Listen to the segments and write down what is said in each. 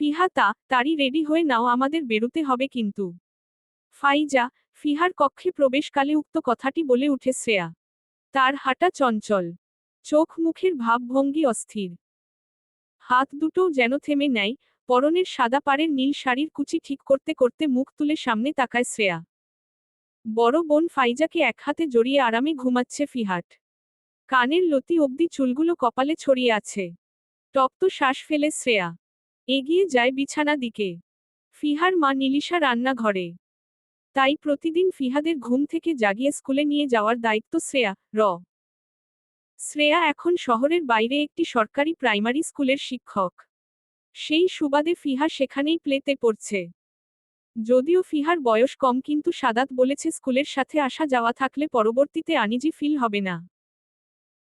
ফিহা তা তারই রেডি হয়ে নাও, আমাদের বেরুতে হবে কিন্তু। ফাইজা, ফিহার কক্ষে প্রবেশকালে উক্ত কথাটি বলে উঠে শ্রেয়া। তার হাঁটা চঞ্চল। চোখ মুখের ভাবভঙ্গি অস্থির। হাত দুটোও যেন থেমে নেয়, পরনের সাদা পাড়ের নীল শাড়ির কুচি ঠিক করতে করতে মুখ তুলে সামনে তাকায় শ্রেয়া। বড় বোন ফাইজাকে এক হাতে জড়িয়ে আরামে ঘুমাচ্ছে ফিহাট। কানের লতি অবধি চুলগুলো কপালে ছড়িয়ে আছে। তপ্ত শ্বাস ফেলে শ্রেয়া। এগিয়ে যায় বিছানা দিকে। ফিহার মা নীলিশা রান্নাঘরে। তাই প্রতিদিন ফিহাদের ঘুম থেকে জাগিয়ে স্কুলে নিয়ে যাওয়ার দায়িত্ব শ্রেয়া, র। শ্রেয়া এখন শহরের বাইরে একটি সরকারি প্রাইমারি স্কুলের শিক্ষক। সেই সুবাদে ফিহা সেখানেই প্লেতে পড়ছে। যদিও ফিহার বয়স কম কিন্তু সাদাত বলেছে স্কুলের সাথে আসা যাওয়া থাকলে পরবর্তীতে আনিজি ফিল হবে না।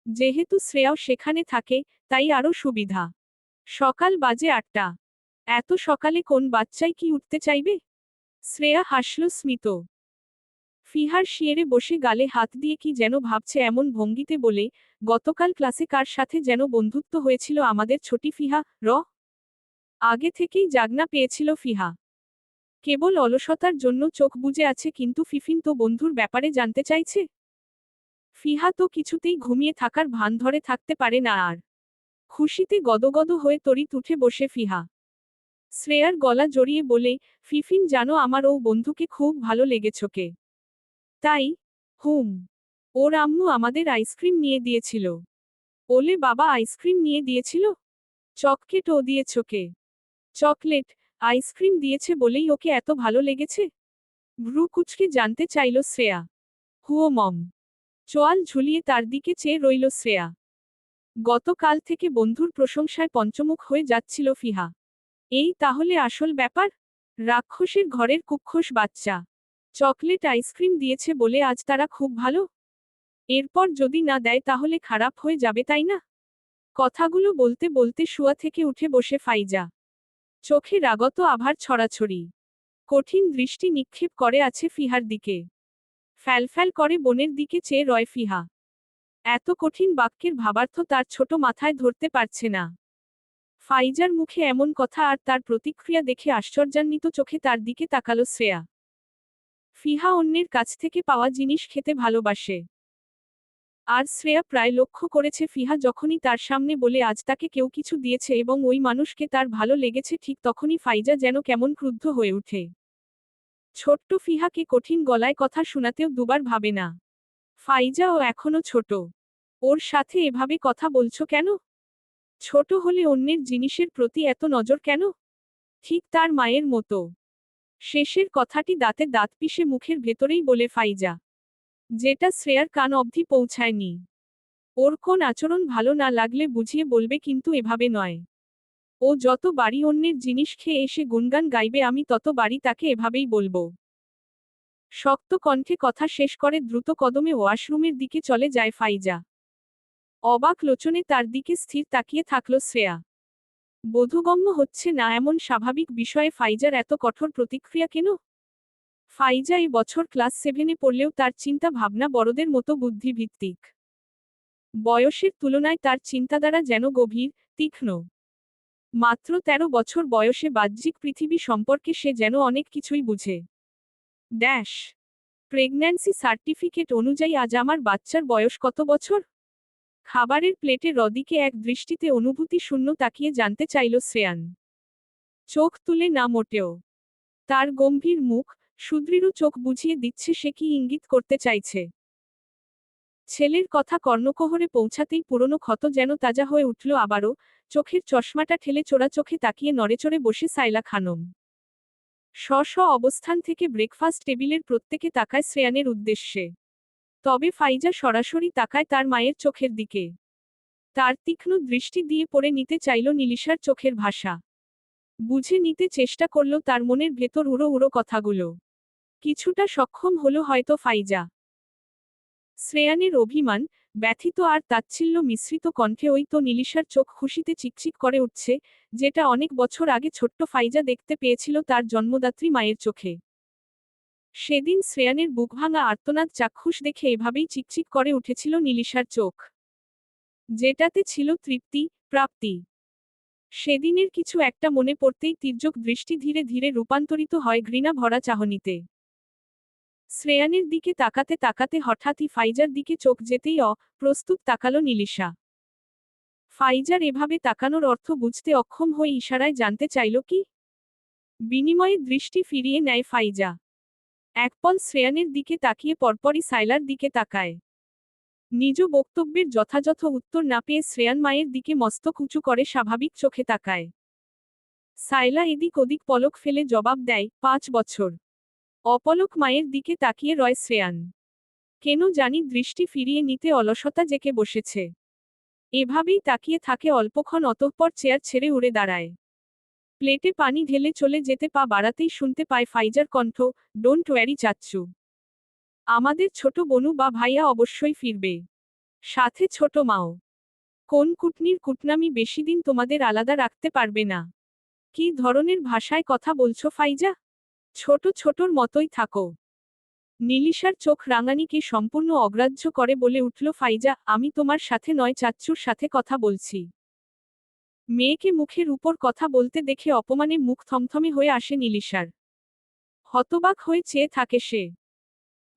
যেহেতু শ্রেয়াও সেখানে থাকে, তাই আরও সুবিধা। সকাল বাজে আটটা। এত সকালে কোন বাচ্চাই কি উঠতে চাইবে? শ্রেয়া হাসল স্মিত। ফিহার শিয়েরে বসে গালে হাত দিয়ে কি যেন ভাবছে এমন ভঙ্গিতে বলে, গতকাল ক্লাসে কার সাথে যেন বন্ধুত্ব হয়েছিল আমাদের ছোটি ফিহা, র? আগে থেকেই জাগনা পেয়েছিল ফিহা। কেবল অলসতার জন্য চোখ বুজে আছে কিন্তু ফিফিন তো বন্ধুর ব্যাপারে জানতে চাইছে? ফিহা তো কিছুতেই ঘুমিয়ে থাকার ভান ধরে থাকতে পারে না আর। খুশিতে গদগদ হয়ে তড়িৎ উঠে বসে ফিহা। শ্রেয়ার গলা জড়িয়ে বলে, ফিফিন, জানো আমার ও বন্ধুকে খুব ভালো লেগেছকে তাই? হুম। ওর আম্মু আমাদের আইসক্রিম নিয়ে দিয়েছিল। ওলে বাবা আইসক্রিম নিয়ে দিয়েছিল? চকলেট ও দিয়েছকে চকলেট, আইসক্রিম দিয়েছে বলেই ওকে এত ভালো লেগেছে? ভ্রু কুচকে জানতে চাইল শ্রেয়া। হুও মম। চোয়াল ঝুলিয়ে তার দিকে চেয়ে রইল শ্রেয়া। গতকাল থেকে বন্ধুর প্রশংসায় পঞ্চমুখ হয়ে যাচ্ছিল ফিহা। এই তাহলে আসল ব্যাপার? রাক্ষসের ঘরের কুক্ষস বাচ্চা। চকলেট আইসক্রিম দিয়েছে বলে আজ তারা খুব ভালো। এরপর যদি না দেয় তাহলে খারাপ হয়ে যাবে, তাই না? কথাগুলো বলতে বলতে শুয়া থেকে উঠে বসে ফাইজা। চোখে রাগত আভার ছড়াছড়ি। কঠিন দৃষ্টি নিক্ষেপ করে আছে ফিহার দিকে। ফ্যালফ্যাল করে বোনের দিকে চেয়ে রয় ফিহা। এত কঠিন বাক্যের ভাবার্থ তার ছোট মাথায় ধরতে পারছে না। ফাইজার মুখে এমন কথা আর তার প্রতিক্রিয়া দেখে আশ্চর্যান্বিত চোখে তার দিকে তাকালো শ্রেয়া। ফিহা অন্যের কাছ থেকে পাওয়া জিনিস খেতে ভালোবাসে। আর শ্রেয়া প্রায় লক্ষ্য করেছে ফিহা যখনই তার সামনে বলে, আজ তাকে কেউ কিছু দিয়েছে এবং ওই মানুষকে তার ভালো লেগেছে ঠিক তখনই ফাইজা যেন কেমন ক্রুদ্ধ হয়ে ওঠে। ছোট্ট ফিহাকে কঠিন গলায় কথা শোনাতেও দুবার ভাবে না। ফাইজা ও এখনও ছোট। ওর সাথে এভাবে কথা বলছো কেন? ছোট হলে অন্যের জিনিসের প্রতি এত নজর কেন? ঠিক তার মায়ের মতো। শেষের কথাটি দাঁতে দাঁত পিষে মুখের ভেতরেই বলে ফাইজা। যেটা শ্রেয়ার কান অবধি পৌঁছায়নি। ওর কোন আচরণ ভালো না লাগলে বুঝিয়ে বলবে কিন্তু এভাবে নয়। ও যত বাড়ি অন্যের জিনিস খেয়ে এসে গুনগান গাইবে আমি তত বাড়ি তাকে এভাবেই বলব। শক্ত কণ্ঠে কথা শেষ করে দ্রুত কদমে ওয়াশরুমের দিকে চলে যায় ফাইজা। অবাক লোচনে তার দিকে স্থির তাকিয়ে থাকল শ্রেয়া। বোধগম্য হচ্ছে না এমন স্বাভাবিক বিষয়ে ফাইজার এত কঠোর প্রতিক্রিয়া কেন? ফাইজা এই বছর ক্লাস সেভেনে পড়লেও তার চিন্তা ভাবনা বড়দের মতো বুদ্ধিভিত্তিক। বয়সের তুলনায় তার চিন্তাধারা যেন গভীর, তীক্ষ্ণ। মাত্র ১৩ বছর বয়সে বাহ্যিক পৃথিবী সম্পর্কে সে যেন অনেক কিছুই বুঝে। ড্যাশ, প্রেগন্যান্সি সার্টিফিকেট অনুযায়ী আজ আমার বাচ্চার বয়স কত বছর? খাবারের প্লেটে রদিকে এক দৃষ্টিতে অনুভূতি শূন্য তাকিয়ে জানতে চাইল শ্রেয়ান। চোখ তুলে না মোটেও। তার গম্ভীর মুখ, সুদৃঢ় চোখ বুঝিয়ে দিচ্ছে সে কি ইঙ্গিত করতে চাইছে। ছেলের কথা কর্ণকোহরে পৌঁছাতেই পুরনো ক্ষত যেন তাজা হয়ে উঠল আবারও, চোখের চশমাটা ঠেলে চোরা চোখে তাকিয়ে নড়েচড়ে বসে সাইলা খানম। স্ব অবস্থান থেকে ব্রেকফাস্ট টেবিলের প্রত্যেকে তাকায় শ্রেয়ানের উদ্দেশ্যে। তবে ফাইজা সরাসরি তাকায় তার মায়ের চোখের দিকে। তার তীক্ষ্ণ দৃষ্টি দিয়ে পড়ে নিতে চাইল নীলিশার চোখের ভাষা। বুঝে নিতে চেষ্টা করল তার মনের ভেতর উড়ো উড়ো কথাগুলো। কিছুটা সক্ষম হলো হয়তো ফাইজা। শ্রেয়ানের অভিমান, ব্যথিত আর তাচ্ছিল্য মিশ্রিত কণ্ঠে ওই তো নীলিশার চোখ খুশিতে চিকচিক করে উঠছে, যেটা অনেক বছর আগে ছোট্ট ফাইজা দেখতে পেয়েছিল তার জন্মদাত্রী মায়ের চোখে। সেদিন শ্রেয়ানের বুকভাঙা আর্তনাদ চাক্ষুষ দেখে এভাবেই চিকচিক করে উঠেছিল নীলিশার চোখ। যেটাতে ছিল তৃপ্তি, প্রাপ্তি। সেদিনের কিছু একটা মনে পড়তেই তির্যক দৃষ্টি ধীরে ধীরে রূপান্তরিত হয় ঘৃণা ভরা চাহনিতে। শ্রেয়ানের দিকে তাকাতে তাকাতে হঠাৎই ফাইজার দিকে চোখ যেতেই অ প্রস্তুত তাকালো নীলিশা। ফাইজার এভাবে তাকানোর অর্থ বুঝতে অক্ষম হয়ে ইশারায় জানতে চাইল কি? বিনিময়ে দৃষ্টি ফিরিয়ে নেয় ফাইজা। একপল শ্রেয়ানের দিকে তাকিয়ে পরপরই সাইলার দিকে তাকায়। নিজ বক্তব্যের যথাযথ উত্তর না পেয়ে শ্রেয়ান মায়ের দিকে মস্তক উঁচু করে স্বাভাবিক চোখে তাকায়। সাইলা এদিক ওদিক পলক ফেলে জবাব দেয়, পাঁচ বছর। অপলক মায়ের দিকে তাকিয়ে রয় শ্রেয়ান। কেন জানি দৃষ্টি ফিরিয়ে নিতে অলসতা জেকে বসেছে। এভাবেই তাকিয়ে থাকে অল্পক্ষণ অতঃপর চেয়ার ছেড়ে উড়ে দাঁড়ায়। প্লেটে পানি ঢেলে চলে যেতে পা বাড়াতেই শুনতে পায় ফাইজার কণ্ঠ ডোন্ট ওয়ারি চাচ্চু। আমাদের ছোট বনু বা ভাইয়া অবশ্যই ফিরবে। সাথে ছোট মাও। কোন কুটনির কুটনামি বেশি দিন তোমাদের আলাদা রাখতে পারবে না। কি ধরনের ভাষায় কথা বলছো ফাইজা? ছোট ছোটর মতোই থাকো। নীলিশার চোখ রাঙানিকে সম্পূর্ণ অগ্রাহ্য করে বলে উঠল ফাইজা, আমি তোমার সাথে নয়, চাচ্চুর সাথে কথা বলছি। মেয়েকে মুখের উপর কথা বলতে দেখে অপমানে মুখ থমথমে হয়ে আসে নীলিশার। হতবাক হয়ে চেয়ে থাকে সে।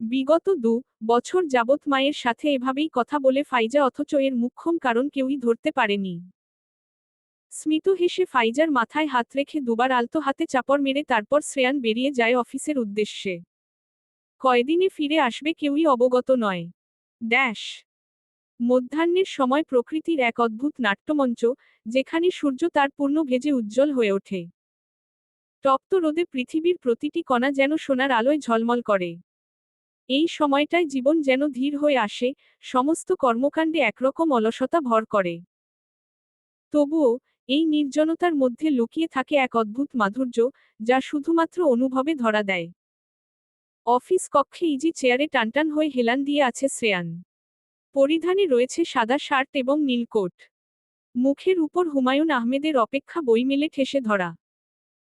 বিগত দু বছর যাবৎ মায়ের সাথে এভাবেই কথা বলে ফাইজা অথচ এর মুখ্যম কারণ কেউই ধরতে পারেনি। স্মিত হেসে ফাইজার মাথায় হাত রেখে দুবার আলতো হাতে চাপড় মেরে তারপর শ্রেয়ান বেরিয়ে যায় অফিসের উদ্দেশ্যে। কয়দিনে ফিরে আসবে কেউই অবগত নয়। ড্যাশ! মধ্যাহ্নের সময় প্রকৃতির এক অদ্ভুত নাট্যমঞ্চ, যেখানে সূর্য তার পূর্ণ ভেজে উজ্জ্বল হয়ে ওঠে। তপ্ত রোদে পৃথিবীর প্রতিটি কণা যেন সোনার আলোয় ঝলমল করে। এই সময়টায় জীবন যেন ধীর হয়ে আসে, সমস্ত কর্মকাণ্ডে একরকম অলসতা ভর করে। তবুও, এই নির্জনতার মধ্যে লুকিয়ে থাকে এক অদ্ভুত মাধুর্য, যা শুধুমাত্র অনুভবে ধরা দেয়। অফিস কক্ষে ইজি চেয়ারে টানটান হয়ে হেলান দিয়ে আছে শ্রেয়ান। পরিধানে রয়েছে সাদা শার্ট এবং নীলকোট মুখের উপর হুমায়ুন আহমেদের অপেক্ষা বই মেলে ঠেসে ধরা।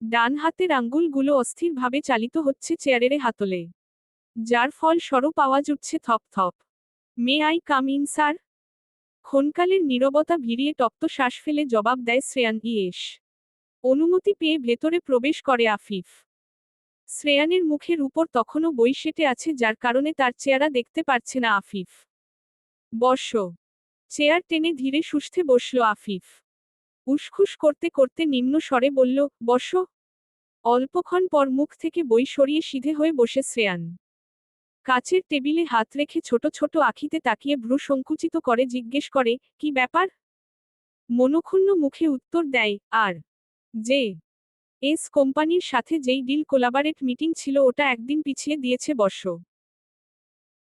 ডান হাতের আঙ্গুলগুলো অস্থিরভাবে চালিত হচ্ছে চেয়ারের হাতলে। যার ফল স্বরূপ আওয়াজ উঠছে থপ থপ। May I come in, sir. ক্ষণকালের নীরবতা ভিড়িয়ে তপ্ত শ্বাস ফেলে জবাব দেয় শ্রেয়ান ইয়েস অনুমতি পেয়ে ভেতরে প্রবেশ করে আফিফ। শ্রেয়ানের মুখের উপর তখনও বই সেটে আছে যার কারণে তার চেহারা দেখতে পারছে না আফিফ। বর্ষ চেয়ার টেনে ধীরে সুস্থে বসল আফিফ। উসখুস করতে করতে নিম্ন স্বরে বলল, বস। অল্পক্ষণ পর মুখ থেকে বই সরিয়ে সিধে হয়ে বসে শ্রেয়ান। কাচের টেবিলে হাত রেখে ছোট ছোট আখিতে তাকিয়ে ভ্রু সংকুচিত করে জিজ্ঞেস করে, কি ব্যাপার? মনক্ষুণ্ণ মুখে উত্তর দেয়, আর, যে, এস কোম্পানির সাথে যেই ডিল কোলাবারেট মিটিং ছিল ওটা একদিন পিছিয়ে দিয়েছে বর্ষ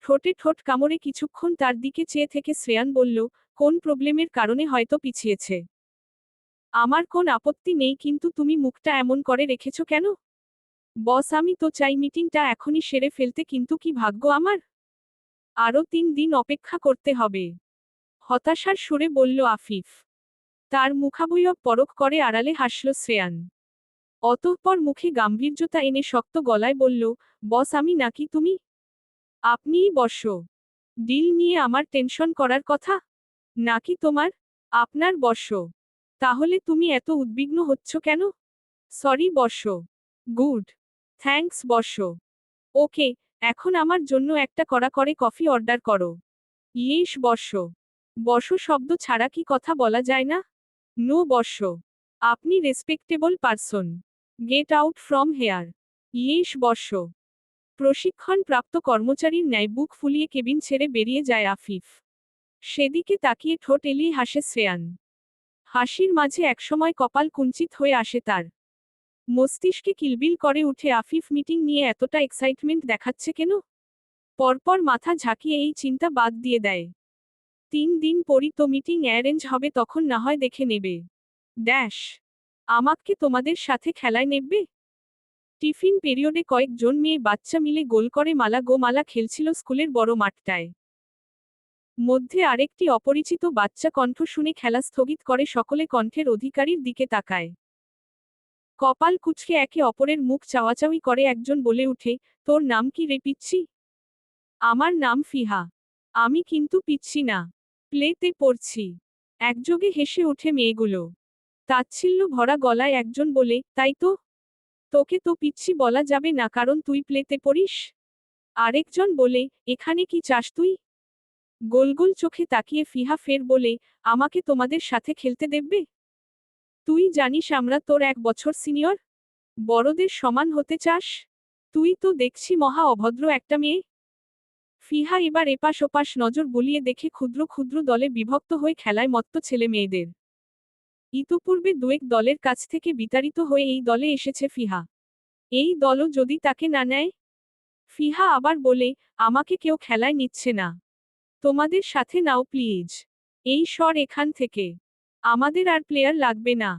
ঠোঁটে ঠোঁট কামড়ে কিছুক্ষণ তার দিকে চেয়ে থেকে শ্রেয়ান বলল, কোন প্রবলেমের কারণে হয়তো পিছিয়েছে? আমার কোন আপত্তি নেই, কিন্তু তুমি মুখটা এমন করে রেখেছ কেন? বস, আমি তো চাই মিটিংটা এখনই সেরে ফেলতে, কিন্তু কি ভাগ্য আমার? আরও তিন দিন অপেক্ষা করতে হবে, হতাশার সুরে বলল আফিফ। তার মুখাবয়ব পরক করে আড়ালে হাসল শ্রেয়ান। অতঃপর মুখে গাম্ভীর্যতা এনে শক্ত গলায় বলল, বস, আমি নাকি, তুমি? আপনিই বর্ষ ডিল নিয়ে আমার টেনশন করার কথা? নাকি তোমার? আপনার বর্ষ তাহলে তুমি এত উদ্বিগ্ন হচ্ছ কেন? সরি বর্ষ গুড। থ্যাঙ্কস বর্ষ ওকে, এখন আমার জন্য একটা কড়া করে কফি অর্ডার করো। ইয়েস বর্ষ বর্ষ শব্দ ছাড়া কি কথা বলা যায় না? নো বর্ষ আপনি respectable person get out from here. Yes Barsha প্রশিক্ষণপ্রাপ্ত কর্মচারীর ন্যায় বুক ফুলিয়ে কেবিন ছেড়ে বেরিয়ে যায় আফিফ। সেদিকে তাকিয়ে ঠোঁট এলিয়ে হাসে শ্রেয়ান। হাসির মাঝে একসময় কপাল কুঞ্চিত হয়ে আসে তার। মস্তিষ্কে কিলবিল করে উঠে আফিফ মিটিং নিয়ে এতটা এক্সাইটমেন্ট দেখাচ্ছে কেন? পরপর মাথা ঝাঁকিয়ে এই চিন্তা বাদ দিয়ে দেয়। তিন দিন পরই তো মিটিং অ্যারেঞ্জ হবে, তখন না হয় দেখে নেবে। ড্যাশ, আমাকে তোমাদের সাথে খেলায় নেবে? টিফিন পিরিয়ডে কয়েকজন মেয়ে বাচ্চা মিলে গোল করে মালা গো মালা খেলছিল স্কুলের বড় মাঠটায়। মধ্যে আরেকটি অপরিচিত বাচ্চা কণ্ঠ শুনে খেলা স্থগিত করে সকলে কণ্ঠের অধিকারীর দিকে তাকায়। কপাল কুচকে একে অপরের মুখ চাওয়াচাওয়ি করে একজন বলে উঠে, তোর নাম কি রে পিচ্ছি? আমার নাম ফিহা। আমি কিন্তু পিচ্ছি না। প্লেতে পড়ছি। একযোগে হেসে ওঠে মেয়েগুলো। তাচ্ছিল্য ভরা গলায় একজন বলে, তাই তো? তোকে তো পিচ্ছি বলা যাবে না, কারণ তুই প্লেতে পড়িস। আরেকজন বলে, এখানে কি চাস তুই? গোল গোল চোখে তাকিয়ে ফিহা ফের বলে, আমাকে তোমাদের সাথে খেলতে দেববে তুই জানিস আমরা তোর এক বছর সিনিয়র? বড়দের সমান হতে চাস? তুই তো দেখছি মহা অভদ্র একটা মেয়ে। ফিহা এবার এপাশ ওপাশ নজর বুলিয়ে দেখে ক্ষুদ্র ক্ষুদ্র দলে বিভক্ত হয়ে খেলায় মত্ত ছেলে মেয়েদের ইতোপূর্বে দুয়েক দলের কাছ থেকে বিতাড়িত হয়ে এই দলে এসেছে ফিহা। এই দলও যদি তাকে না নেয়? ফিহা আবার বলে, আমাকে কেউ খেলায় নিচ্ছে না। তোমাদের সাথে নাও প্লিজ। এই স্বর এখান থেকে। আমাদের আর প্লেয়ার লাগবে না।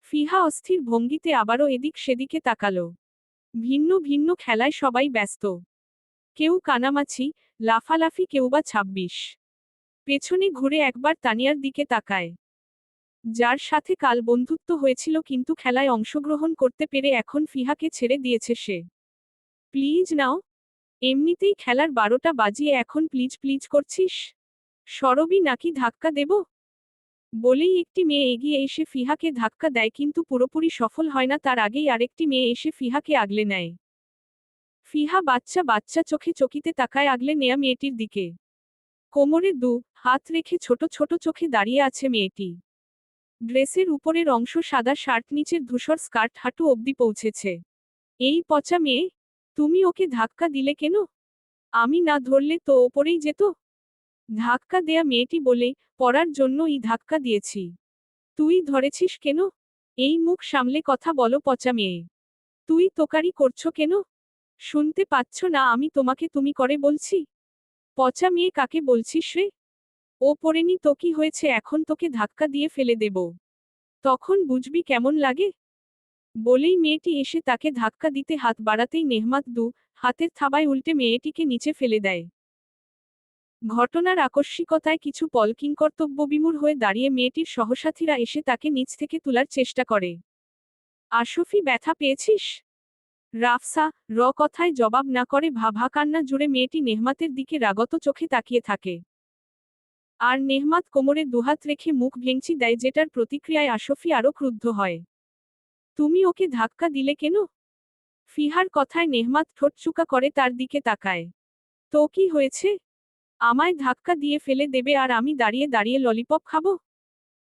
ফিহা অস্থির ভঙ্গিতে আবারও এদিক সেদিকে তাকালো। ভিন্ন ভিন্ন খেলায় সবাই ব্যস্ত। কেউ কানামাছি, লাফালাফি কেউ বা ছাব্বিশ। পেছনে ঘুরে একবার তানিয়ার দিকে তাকায়। যার সাথে কাল বন্ধুত্ব হয়েছিল কিন্তু খেলায় অংশগ্রহণ করতে পেরে এখন ফিহাকে ছেড়ে দিয়েছে সে। প্লিজ নাও, এমনিতেই খেলার বারোটা বাজিয়ে এখন প্লিজ প্লিজ করছিস? সরবি নাকি ধাক্কা দেব? বলেই একটি মেয়ে এগিয়ে এসে ফিহাকে ধাক্কা দেয় কিন্তু পুরোপুরি সফল হয় না, তার আগেই আরেকটি মেয়ে এসে ফিহাকে আগলে নেয়। ফিহা বাচ্চা বাচ্চা চোখে চকিতে তাকায় আগলে নেয়া মেয়েটির দিকে। কোমরে দু হাত রেখে ছোট ছোট চোখে দাঁড়িয়ে আছে মেয়েটি। ড্রেসের উপরের অংশ সাদা শার্ট, নিচের ধূসর স্কার্ট হাঁটু অবধি পৌঁছেছে। এই পচা মেয়ে, তুমি ওকে ধাক্কা দিলে কেন? আমি না ধরলে তো ওপরেই যেত? ধাক্কা দেয়া মেয়েটি বলে, পড়ার জন্যই ধাক্কা দিয়েছি। তুই ধরেছিস কেন? এই মুখ সামলে কথা বলো পচা মেয়ে। তুই তোকারি করছ কেন? শুনতে পাচ্ছ না আমি তোমাকে তুমি করে বলছি? পচা মেয়ে কাকে বলছিস রে? ও পড়েনি তো কি হয়েছে এখন তোকে ধাক্কা দিয়ে ফেলে দেব। তখন বুঝবি কেমন লাগে? বলেই মেয়েটি এসে তাকে ধাক্কা দিতে হাত বাড়াতেই নেহমাত দু হাতের থাবায় উল্টে মেয়েটিকে নিচে ফেলে দেয়। ঘটনার আকস্মিকতায় কিছু পল কিংকর্তব্যবিমূর হয়ে দাঁড়িয়ে মেয়েটির সহসাথীরা এসে তাকে নিচ থেকে তোলার চেষ্টা করে। আশফি ব্যথা পেয়েছিস? রাফসা, র কথায় জবাব না করে ভাভা কান্না জুড়ে মেয়েটি নেহমাতের দিকে রাগত চোখে তাকিয়ে থাকে। আর নেহমাত কোমরে দুহাত রেখে মুখ ভেঙচি দেয় যেটার প্রতিক্রিয়ায় আশফি আরও ক্রুদ্ধ হয়। তুমি ওকে ধাক্কা দিলে কেন? ফিহার কথায় নেহমাত ঠোঁট চুকা করে তার দিকে তাকায়। তো কি হয়েছে? আমায় ধাক্কা দিয়ে ফেলে দেবে আর আমি দাঁড়িয়ে দাঁড়িয়ে ললিপপ খাব?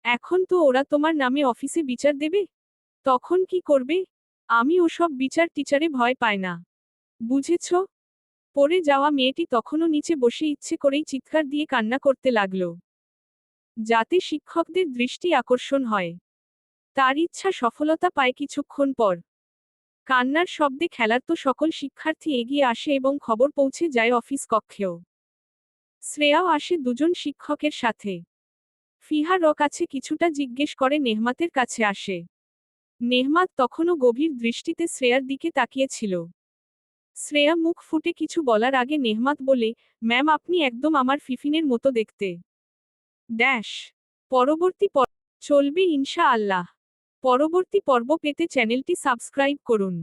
এখন তো ওরা তোমার নামে অফিসে বিচার দেবে? তখন কি করবে? আমি ওসব বিচার টিচারে ভয় পায় না। বুঝেছ? পড়ে যাওয়া মেয়েটি তখনও নিচে বসে ইচ্ছে করেই চিৎকার দিয়ে কান্না করতে লাগল। যাতে শিক্ষকদের দৃষ্টি আকর্ষণ হয়। তার ইচ্ছা সফলতা পায় কিছুক্ষণ পর। কান্নার শব্দে খেলার তো সকল শিক্ষার্থী এগিয়ে আসে এবং খবর পৌঁছে যায় অফিস কক্ষেও। শ্রেয়াও আসে দুজন শিক্ষকের সাথে। ফিহার র কাছে কিছুটা জিজ্ঞেস করে নেহমাতের কাছে আসে। নেহমাত তখনও গভীর দৃষ্টিতে শ্রেয়ার দিকে তাকিয়েছিল। শ্রেয়া মুখ ফুটে কিছু বলার আগে নেহমাত বলে, ম্যাম, আপনি একদম আমার ফিফিনের মতো দেখতে। ড্যাশ, পরবর্তী পর চলবে ইনশা আল্লাহ পরবর্তী পর্ব পেতে চ্যানেলটি সাবস্ক্রাইব করুন।